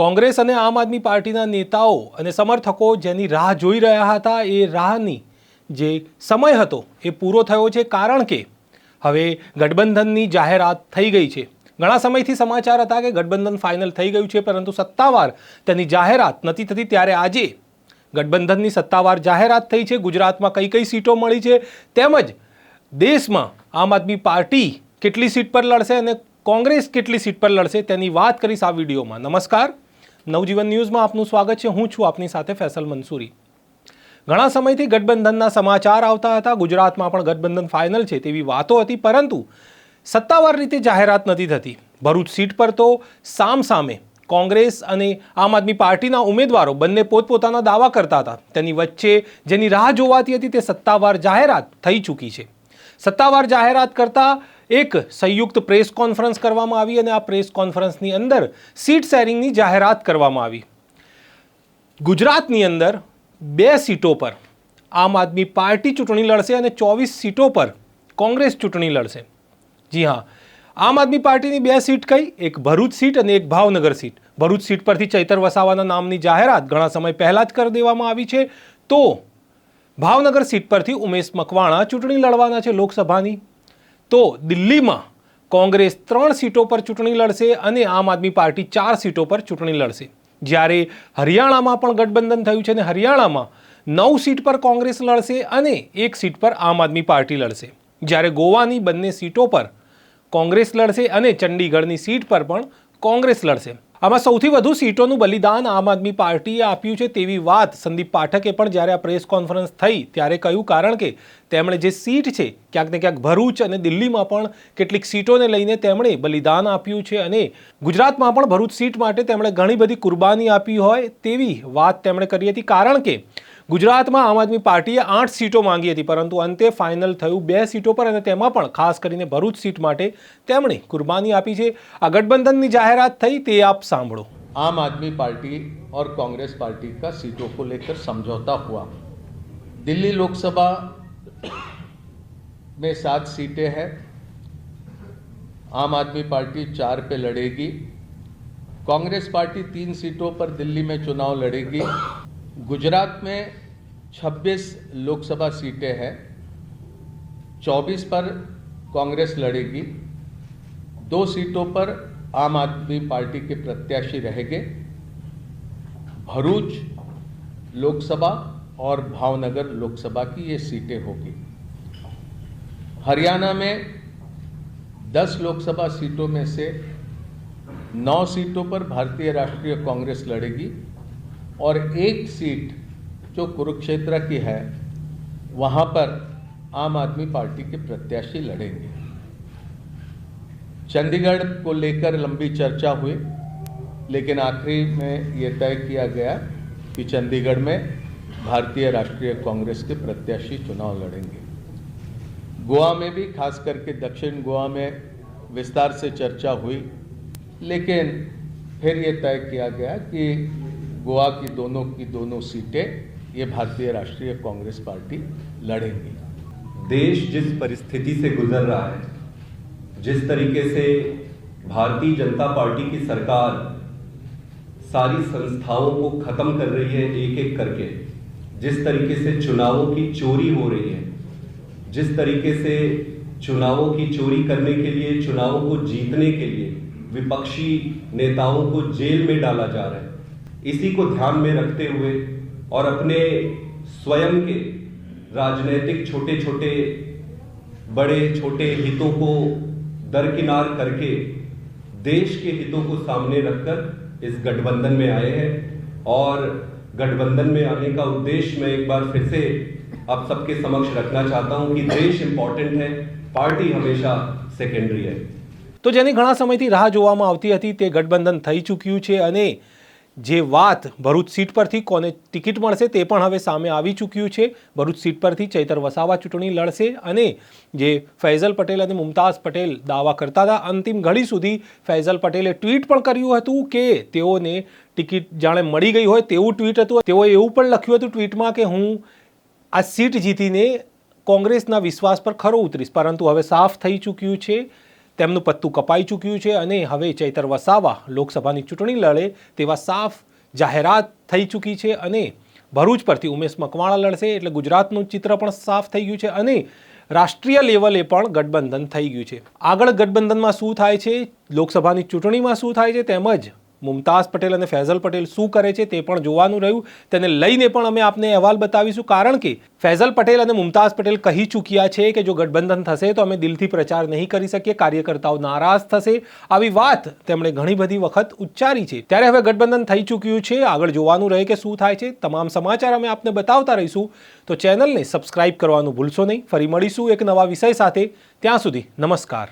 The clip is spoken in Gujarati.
કોંગ્રેસ અને આમ આદમી પાર્ટીના નેતાઓ અને સમર્થકો જેની રાહ જોઈ રહ્યા હતા, એ રાહની જે સમય હતો એ પૂરો થયો છે કારણ કે હવે ગઠબંધનની જાહેરાત થઈ ગઈ છે. ઘણા સમયથી સમાચાર હતા કે ગઠબંધન ફાઇનલ થઈ ગયું છે, પરંતુ સત્તાવાર તેની જાહેરાત નથી થતી. ત્યારે આજે ગઠબંધનની સત્તાવાર જાહેરાત થઈ છે. ગુજરાતમાં કઈ કઈ સીટો મળી છે તેમજ દેશમાં આમ આદમી પાર્ટી કેટલી સીટ પર લડશે અને કોંગ્રેસ કેટલી સીટ પર લડશે તેની વાત કરીશ આ વિડીયોમાં. નમસ્કાર. નવજીવન ન્યૂઝમાં આપનું સ્વાગત છે. હું છું આપની સાથે ફેસલ મંસૂરી. ઘણા સમયથી ગઠબંધનના સમાચાર આવતા હતા. ગુજરાતમાં પણ ગઠબંધન ફાઇનલ છે તેવી વાતો હતી, પરંતુ સત્તાવાર રીતે જાહેરાત નથી થતી. ભરૂચ સીટ પર તો સામ સામે કોંગ્રેસ અને આમ આદમી પાર્ટીના ઉમેદવારો બંને પોતપોતાના દાવા કરતા હતા. તેની વચ્ચે જેની રાહ જોવાતી હતી તે સત્તાવાર જાહેરાત થઈ ચૂકી છે. સત્તાવાર જાહેરાત કરતા એક સંયુક્ત પ્રેસ કોન્ફરન્સ કરવામાં આવી અને આ પ્રેસ કોન્ફરન્સની અંદર સીટ શેરિંગની જાહેરાત કરવામાં આવી. ગુજરાતની અંદર બે સીટો પર આમ આદમી પાર્ટી ચૂંટણી લડશે અને ચોવીસ સીટો પર કોંગ્રેસ ચૂંટણી લડશે. જી હા, આમ આદમી પાર્ટીની બે સીટ કઈ? એક ભરૂચ સીટ અને એક ભાવનગર સીટ. ભરૂચ સીટ પરથી ચૈતર વસાવાના નામની જાહેરાત ઘણા સમય પહેલાં જ કરી દેવામાં આવી છે. તો ભાવનગર સીટ પરથી ઉમેશ મકવાણા ચૂંટણી લડવાના છે લોકસભાની. તો દિલ્હીમાં કોંગ્રેસ ત્રણ સીટો પર ચૂંટણી લડશે અને આમ આદમી પાર્ટી ચાર સીટો પર ચૂંટણી લડશે. જ્યારે હરિયાણામાં પણ ગઠબંધન થયું છે અને હરિયાણામાં નવ સીટ પર કોંગ્રેસ લડશે અને એક સીટ પર આમ આદમી પાર્ટી લડશે. જ્યારે ગોવાની બંને સીટો પર કોંગ્રેસ લડશે અને ચંડીગઢની સીટ પર પણ કોંગ્રેસ લડશે. આમાં સૌથી વધુ સીટોનું બલિદાન આમ આદમી પાર્ટીએ આપ્યું છે તેવી વાત સંદીપ પાઠકે પણ જ્યારે આ પ્રેસ કોન્ફરન્સ થઈ ત્યારે કહ્યું કારણ કે તેમણે જે સીટ છે ક્યાંક ને ક્યાંક ભરૂચ અને દિલ્હીમાં પણ કેટલીક સીટોને લઈને તેમણે બલિદાન આપ્યું છે અને ગુજરાતમાં પણ ભરૂચ સીટ માટે તેમણે ઘણી બધી કુરબાની આપી હોય તેવી વાત તેમણે કરી હતી કારણ કે ગુજરાતમાં આમ આદમી પાર્ટીએ આઠ સીટો માંગી હતી પરંતુ અંતે ફાઇનલ થયું બે સીટો પર અને તેમાં પણ ખાસ કરીને ભરૂચ સીટ માટે તેમણે કુરબાની આપી છે આ ગઠબંધનની જાહેરાત થઈ તે આપ સાંભળો आम आदमी पार्टी और कांग्रेस पार्टी का सीटों को लेकर समझौता हुआ दिल्ली लोकसभा में सात सीटें हैं। आम आदमी पार्टी चार पे लड़ेगी। कांग्रेस पार्टी तीन सीटों पर दिल्ली में चुनाव लड़ेगी। गुजरात में 26 लोकसभा सीटें हैं। 24 पर कांग्रेस लड़ेगी। दो सीटों पर आम आदमी पार्टी के प्रत्याशी रहेंगे। भरूच लोकसभा और भावनगर लोकसभा की ये सीटें होगी। हरियाणा में 10 लोकसभा सीटों में से 9 सीटों पर भारतीय राष्ट्रीय कांग्रेस लड़ेगी और एक सीट जो कुरुक्षेत्र की है, वहाँ पर आम आदमी पार्टी के प्रत्याशी लड़ेंगे। चंडीगढ़ को लेकर लंबी चर्चा हुई, लेकिन आखिरी में ये तय किया गया कि चंडीगढ़ में भारतीय राष्ट्रीय कांग्रेस के प्रत्याशी चुनाव लड़ेंगे। गोवा में भी, खास करके दक्षिण गोवा में विस्तार से चर्चा हुई, लेकिन फिर ये तय किया गया कि गोवा की दोनों की दोनों सीटें ये भारतीय राष्ट्रीय कांग्रेस पार्टी लड़ेंगी। देश जिस परिस्थिति से गुजर रहा है, जिस तरीके से भारतीय जनता पार्टी की सरकार सारी संस्थाओं को खत्म कर रही है एक एक करके जिस तरीके से चुनावों की चोरी हो रही है, जिस तरीके से चुनावों की चोरी करने के लिए, चुनावों को जीतने के लिए विपक्षी नेताओं को जेल में डाला जा रहा है, इसी को ध्यान में रखते हुए और अपने स्वयं के राजनीतिक छोटे छोटे बड़े, छोटे हितों को दरकिनार करके, देश के हितों को सामने रखकर इस गठबंधन में आए हैं और गठबंधन में आने का उद्देश्य मैं एक बार फिर से आप सबके समक्ष रखना चाहता हूं कि देश इंपॉर्टेंट है पार्टी हमेशा सेकेंडरी है તો જેની ઘણા સમયથી રાહ જોવામાં આવતી હતી તે ગઠબંધન થઈ ચૂક્યું છે અને જે વાત ભરૂચ સીટ પરથી કોને ટિકિટ મળશે તે પણ હવે સામે આવી ચૂક્યું છે. ભરૂચ સીટ પરથી ચૈતર વસાવા ચૂંટણી લડશે અને જે ફૈઝલ પટેલ અને મુમતાઝ પટેલ દાવા કરતા હતા, અંતિમ ઘડી સુધી ફૈઝલ પટેલે ટ્વીટ પણ કર્યું હતું કે તેઓને ટિકિટ જાણે મળી ગઈ હોય તેવું ટ્વીટ હતું. તેઓએ એવું પણ લખ્યું હતું ટ્વીટમાં કે હું આ સીટ જીતીને કોંગ્રેસના વિશ્વાસ પર ખરો ઉતરીશ, પરંતુ હવે સાફ થઈ ચૂક્યું છે તેમનું પત્તું કપાઈ ચૂક્યું છે અને હવે ચૈતર વસાવા લોકસભાની ચૂંટણી લડે તેવા સાફ જાહેરાત થઈ ચૂકી છે અને ભરૂચ પરથી ઉમેશ મકવાણા લડશે એટલે ગુજરાતનું ચિત્ર પણ સાફ થઈ ગયું છે અને રાષ્ટ્રીય લેવલે પણ ગઠબંધન થઈ ગયું છે. આગળ ગઠબંધનમાં શું થાય છે? લોકસભાની ચૂંટણીમાં શું થાય છે? તેમજ મુમતાઝ પટેલ અને ફૈઝલ પટેલ શું કરે છે તે પણ જોવાનું રહ્યું. તેને લઈને પણ અમે આપને અહેવાલ બતાવીશું. કારણ કે ફૈઝલ પટેલ અને મુમતાઝ પટેલ કહી ચૂક્યા છે કે જો ગઠબંધન થશે તો અમે દિલથી પ્રચાર નહીં કરી શકીએ, કાર્યકર્તાઓ નારાજ થશે. આવી વાત તેમણે ઘણી બધી વખત ઉચ્ચારી છે. ત્યારે હવે ગઠબંધન થઈ ચૂક્યું છે. આગળ જોવાનું રહે કે શું થાય છે, તમામ સમાચાર અમે આપને બતાવતા રહીશું. તો ચેનલને સબસ્ક્રાઇબ કરવાનું ભૂલશો નહીં. ફરી મળીશું એક નવા વિષય સાથે. ત્યાં સુધી નમસ્કાર.